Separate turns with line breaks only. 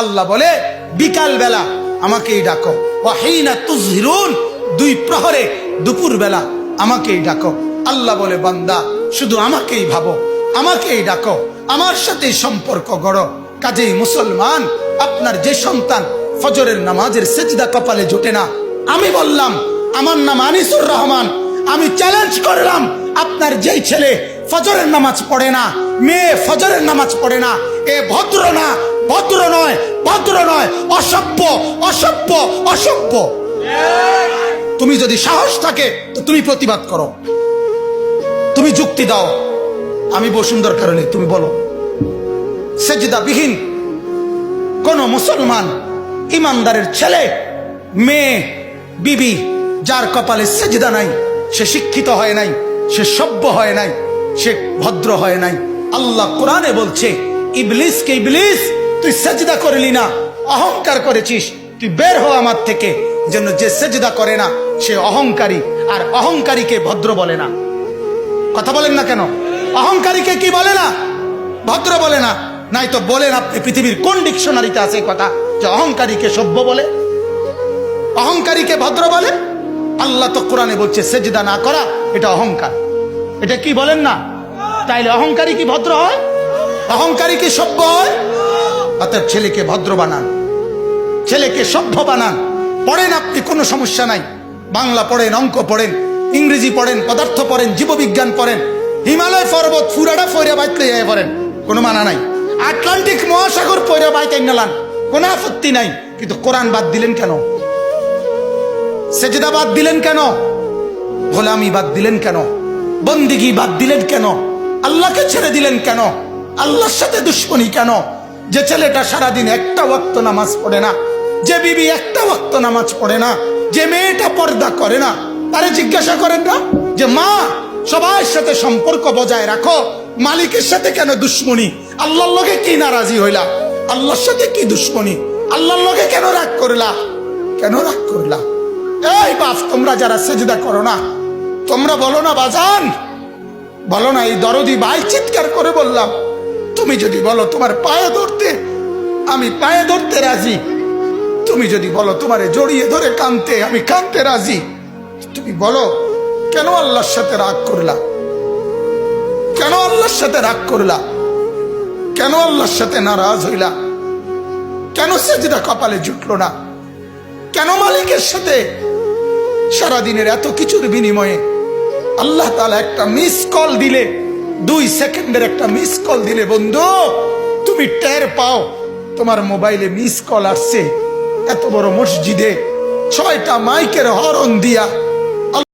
আল্লাহ বলে বিকাল বেলা আমাকেই ডাকো। ওয়াহিনা তুজহিরুন, দুই প্রহরে দুপুর বেলা আমাকেই ডাকো। আল্লাহ বলে, বান্দা, শুধু আমাকেই ভাবো, আমাকেই ডাকো, আমার সাথে সম্পর্ক গড়ো। কাজেই মুসলমান, আপনার যে সন্তান ফজরের নামাজের সেজদা কপালে জোটে না। আমি বললাম, আমার নাম আনিসুর রহমান, আমি চ্যালেঞ্জ করলাম, আপনার যেই ছেলে ফজরের নামাজ পড়ে না, মেয়ে ফজরের নামাজ পড়ে না, এ ভদ্র না, ভদ্র নয় ভদ্র নয়, অসভ্য অসভ্য অসভ্য। তুমি যদি সাহস থাকে, তো তুমি প্রতিবাদ করো। তুমি যুক্তি দাও। আমি বসুন্ধর কারণে, তুমি বলো। সেজদা বিহীন কোন মুসলমান, ইমানদারের ছেলে, মেয়ে, বিবি, যার কপালে সেজদা নাই, সে শিক্ষিত হয় নাই, সে সভ্য হয় নাই, সে ভদ্র হয় নাই। আল্লাহ কোরআনে বলছে ইবলিস ইবলিসকে ইবলিস তুই সেজদা করলি না, অহংকার করেছিস। তুই বের হ আমার থেকে, যেন যে সেজদা করে না, সে অহংকারী, আর অহংকারীকে ভদ্র বলে না। কথা বলেন না কেন? অহংকারীকে কি বলে না? ভদ্র বলে না নাই তো বলেন আপনি পৃথিবীর কোন ডিকশনারিতে আছে কথা, যে অহংকারীকে সভ্য বলে? অহংকারীকে ভদ্র বলে? আল্লাহ তো কোরআনে বলছে, সেজদা না করা, এটা অহংকার। এটা কি বলেন না? তাইলে অহংকারী কি ভদ্র হয়? অহংকারী কি সভ্য হয়? অর্থাৎ ছেলেকে ভদ্র বানান। ছেলেকে সভ্য বানান। পড়েন আপনি, কোনো সমস্যা নাই। বাংলা পড়েন, অঙ্ক পড়েন, ইংরেজি পড়েন, পদার্থ পড়েন, জীববিজ্ঞান পড়েন, হিমালয় পর্বত ফুরাটা ফইরা বাইতে যাই পড়েন, কোনো মানা নাই। আটলান্টিক মহাসাগর পইরা বাইতে নালান কোনো আপত্তি নাই। কিন্তু কোরআন বাদ দিলেন কেন? সেজদা বাদ দিলেন কেন? গোলামি বাদ দিলেন কেন? বন্দিগি বাদ দিলেন কেন? আল্লাহকে ছেড়ে দিলেন কেন? আল্লাহর সাথে দুশ্মনী কেন? যে ছেলেটা সারাদিন একটা ওয়াক্ত নামাজ পড়ে না, যে বিবি একটা ওয়াক্ত নামাজ পড়ে না, যে মেয়েটা পর্দা করে না তারে জিজ্ঞাসা করেন না যে, মা, সবার সাথে সম্পর্ক বজায় রাখো, মালিকের সাথে কেন দুশ্মনী? আল্লাহর লগে কি নারাজি হইলা? আল্লাহর সাথে কি দুশ্মনী? আল্লাহর লগে কেন রাগ করলা? কেন রাগ করলা? এই বাপ, তোমরা যারা সেজদা করো না, তোমরা বলো না বাজান, বলো না এই দরদি ভাই চিৎকার করে বললাম তুমি যদি বলো তোমার পায়ে ধরতে, আমি পায়ে ধরতে রাজি। তুমি যদি বলো তোমারে জড়িয়ে ধরে কানতে, আমি কানতে রাজি। তুমি বলো, কেন আল্লাহর সাথে রাগ করলা? কেন আল্লাহর সাথে রাগ করলা? কেন আল্লাহর সাথে নারাজ হইলা? কেন সেজদা কপালে জুটলো না? কেন মালিকের সাথে সারাদিনের এত কিছুর বিনিময়ে আল্লাহ তালা একটা মিস কল দিলে দুই সেকেন্ডের একটা মিস কল দিলে বন্ধু, তুমি টের পাও, তোমার মোবাইলে মিস কল আসছে। এত বড় মসজিদে ছয়টা মাইকের হরণ দিয়া